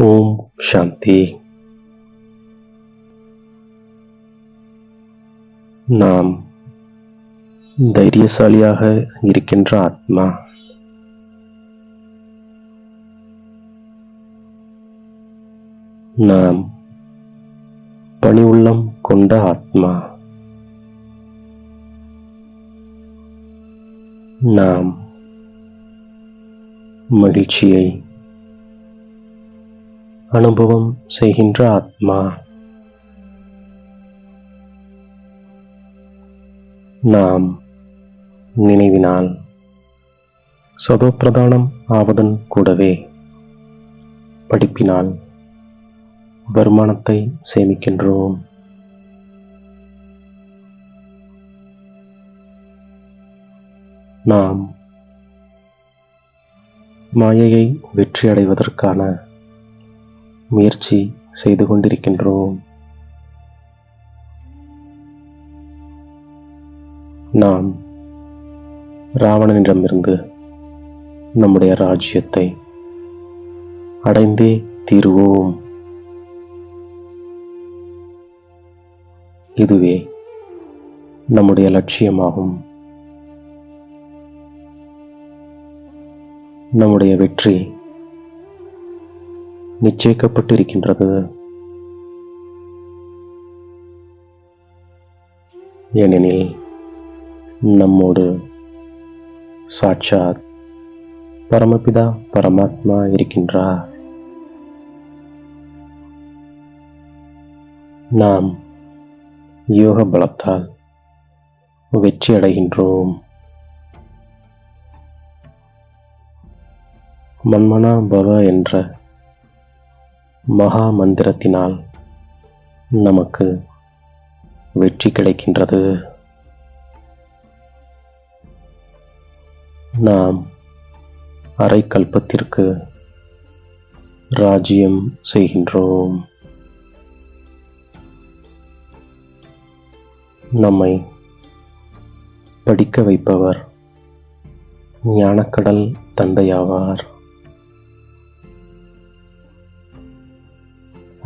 ஓம் சாந்தி. நாம் தைரியசாலியாக இருக்கின்ற ஆத்மா நாம் பணி உள்ளம் கொண்ட ஆத்மா. நாம் மகிழ்ச்சியை அனுபவம் செய்கின்ற ஆத்மா. நாம் நினைவினால் சதோப்பிரதானம் ஆவதன் கூடவே படிப்பினால் வருமானத்தை சேமிக்கின்றோம். நாம் மாயையை வெற்றி அடைவதற்கான முயற்சி செய்து கொண்டிருக்கின்றோம். நாம் ராவணனிடமிருந்து நம்முடைய ராஜ்யத்தை அடைந்தே தீருவோம். இதுவே நம்முடைய லட்சியமாகும். நம்முடைய வெற்றி நிச்சயிக்கப்பட்டிருக்கின்றது. ஏனெனில் நம்மோடு சாட்சாத் பரமபிதா பரமாத்மா இருக்கின்றார். நாம் யோக பலத்தால் வெற்றி அடைகின்றோம். மன்மனா பவ என்ற மகா மந்திரத்தினால் நமக்கு வெற்றி கிடைக்கின்றது. நாம் அரை கல்பத்திற்கு ராஜ்யம் செய்கின்றோம். நம்மை படிக்க வைப்பவர் ஞானக்கடல் தந்தையாவார்.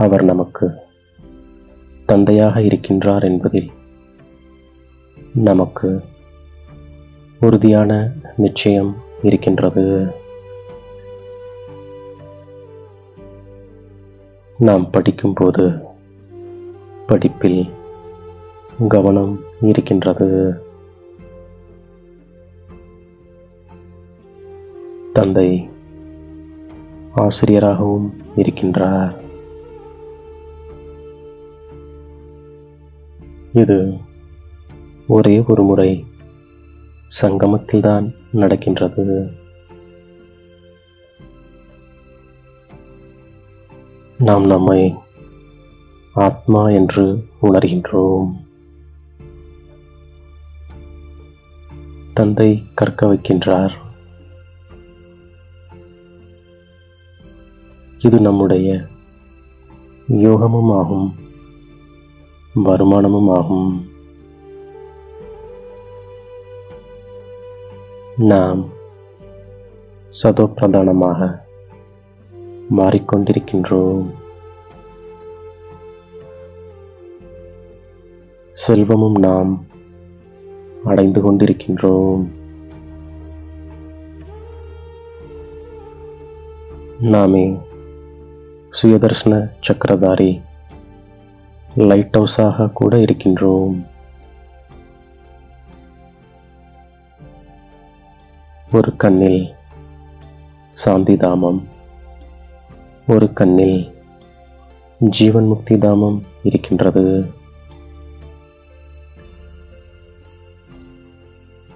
அவர் நமக்கு தந்தையாக இருக்கின்றார் என்பதில் நமக்கு உறுதியான நிச்சயம் இருக்கின்றது. நாம் படிக்கும்போது படிப்பில் கவனம் இருக்கின்றது. தந்தை ஆசிரியராகவும் இருக்கின்றார். இது ஒரே ஒரு முறை சங்கமத்தில்தான் நடக்கின்றது. நாம் நம்மை ஆத்மா என்று உணர்கின்றோம். தந்தை கற்க வைக்கின்றார். இது நம்முடைய யோகமும் ஆகும் வருமானமும் ஆகும் நாம் சதோப்பிரதானமாக மாறிக்கொண்டிருக்கின்றோம். செல்வமும் நாம் அடைந்து கொண்டிருக்கின்றோம். நாமே சுயதர்ஷன சக்கரதாரி லைட் ஹவுஸாக கூட இருக்கின்றோம். ஒரு கண்ணில் சாந்தி தாமம் ஒரு கண்ணில் ஜீவன் முக்தி தாமம் இருக்கின்றது.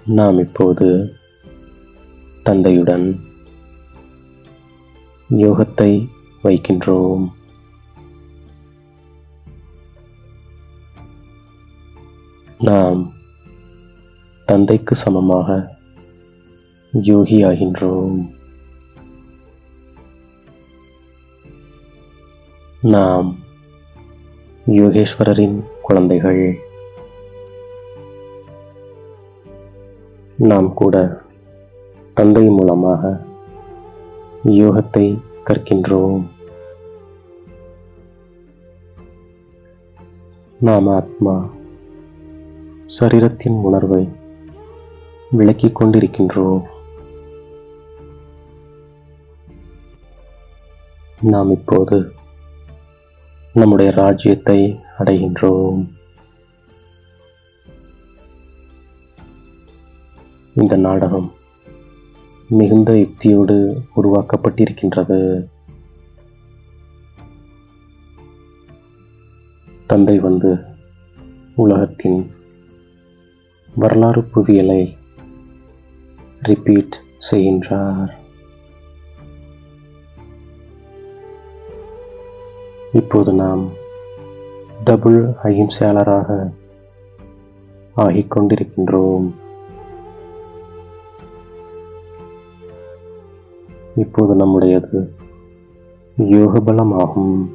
நாம் இப்போது தந்தையுடன் யோகத்தை வைக்கின்றோம். நாம் தந்தைக்கு சமமாக யோகியாகின்றோம். நாம் யோகேஸ்வரரின் குழந்தைகள். நாம் கூட தந்தை மூலமாக யோகத்தை கற்கின்றோம். நாம் ஆத்மா சரீரத்தின் உணர்வை விளக்கிக் கொண்டிருக்கின்றோம் நாம் இப்போது நம்முடைய ராஜ்யத்தை அடைகின்றோம். இந்த நாடகம் மிகுந்த யுக்தியோடு உருவாக்கப்பட்டிருக்கின்றது. தந்தை வந்து உலகத்தின் வரலாறு புவியலை ரிப்பீட் செய்கின்றார். இப்போது நாம் டபுள் அகிம்சையாளராக ஆகிக் கொண்டிருக்கின்றோம் இப்போது நம்முடையது யோகபலமாகும்.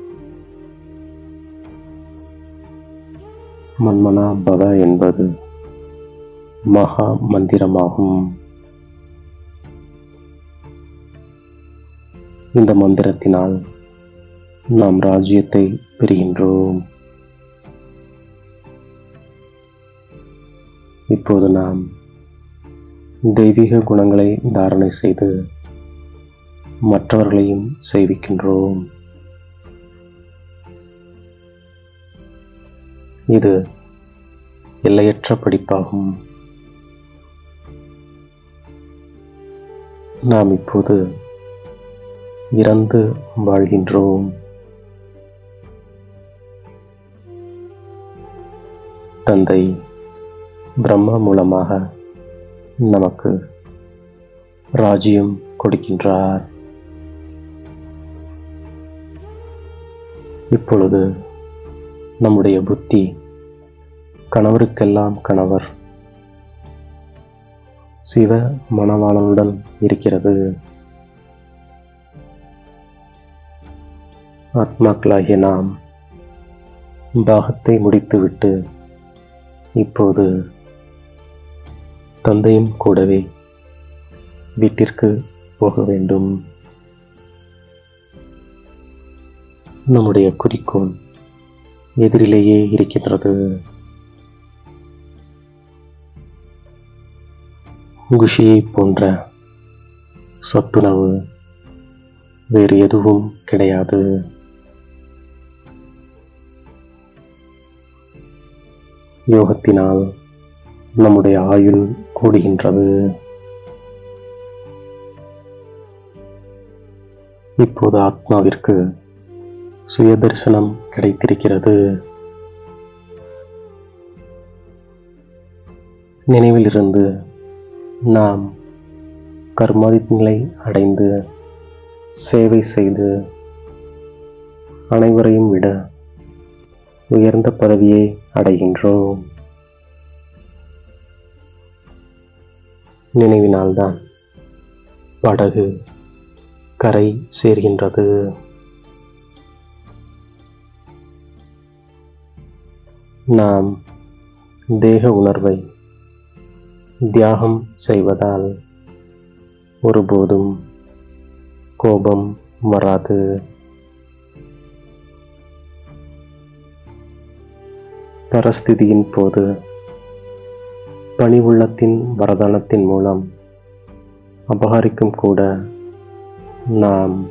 மன்மனா பவ என்பது மகா மந்திரமாகும். இந்த மந்திரத்தினால் நாம் ராஜ்யத்தை பெறுகின்றோம். இப்போது நாம் தெய்வீக குணங்களை தாரணை செய்து மற்றவர்களையும் செய்விக்கின்றோம் இது எல்லையற்ற படிப்பாகும். நாம் இப்போது இறந்து வாழ்கின்றோம். தந்தை பிரம்மா மூலமாக நமக்கு ராஜ்யம் கொடுக்கின்றார். இப்பொழுது நம்முடைய புத்தி கணவருக்கெல்லாம் கணவர் சிவ மணவாளனுடன் இருக்கிறது. ஆத்மாக்களாகிய நாம் தாகத்தை முடித்துவிட்டு இப்போது தந்தையும் கூடவே வீட்டிற்கு போக வேண்டும். நம்முடைய குறிக்கோள் எதிரிலேயே இருக்கின்றது. குஷியை போன்ற சத்துணவு வேறு எதுவும் கிடையாது. யோகத்தினால் நம்முடைய ஆயுள் கூடுகின்றது. இப்போது ஆத்மாவிற்கு சுயதரிசனம் கிடைத்திருக்கிறது. நினைவிலிருந்து நாம் கர்மாதித் அடைந்து சேவை செய்து அனைவரையும் விட உயர்ந்த பதவியை அடைகின்றோம். நினைவினால்தான் படகு கரை சேர்கின்றது. நாம் தேக உணர்வை தியாகம் செய்வதால் ஒருபோதும் கோபம் வராது. பரஸ்திதியின் போது பணிவுள்ளத்தின் வரதானத்தின் மூலம் அபகரிக்கும் கூட நாம்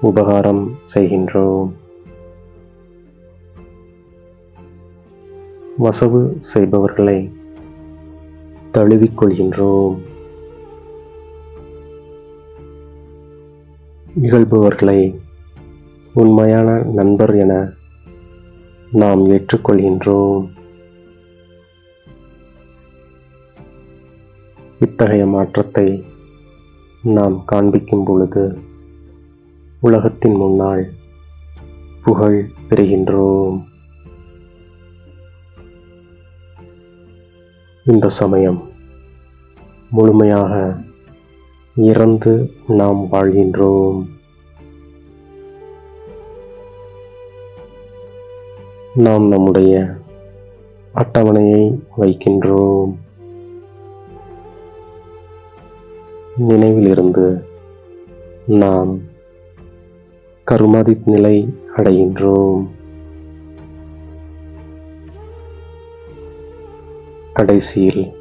உபகாரம் செய்கின்றோம். வசவு செய்பவர்களை தழுவிக்கொள்கின்றோம். நிகழ்பவர்களை உண்மையான நண்பர் என நாம் ஏற்றுக்கொள்கின்றோம். இத்தகைய மாற்றத்தை நாம் காண்பிக்கும் பொழுது உலகத்தின் முன்னால் புகழ் பெறுகின்றோம். இந்த சமயம் முழுமையாக இறந்து நாம் வாழ்கின்றோம். நாம் நம்முடைய அட்டவணையை வைக்கின்றோம். நினைவிலிருந்து நாம் கருமாதித் நிலை அடைகின்றோம். கடைசியில்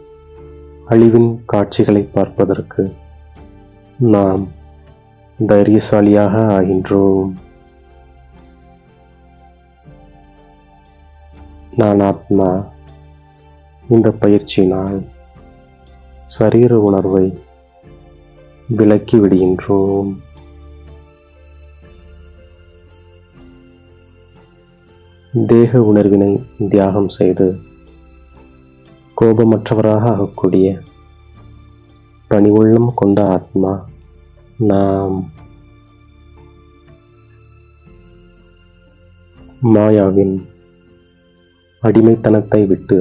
அழிவின் காட்சிகளை பார்ப்பதற்கு நாம் தைரியசாலியாக ஆகின்றோம். நான் ஆத்மா. இந்த பயிற்சியினால் சரீர உணர்வை விலக்கி விடுகின்றோம். தேக உணர்வினை தியாகம் செய்து கோபமற்றவராக ஆகக்கூடிய பணிவுள்ளம் கொண்ட ஆத்மா நாம் மாயாவின் அடிமைத்தனத்தை விட்டு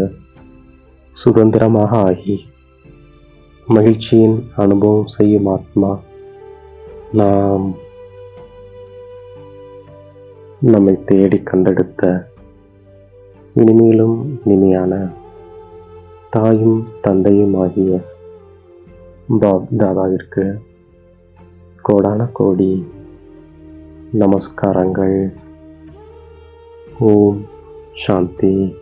சுதந்திரமாக ஆகி மகிழ்ச்சியின் அனுபவம் செய்யும் ஆத்மா நாம் நம்மை தேடி கண்டெடுத்த இனிமேலும் இனிமையான தாயும் தந்தையும் ஆகிய பாப் தாதாவிற்கு கோடான கோடி நமஸ்காரங்கள். ஓம் சாந்தி.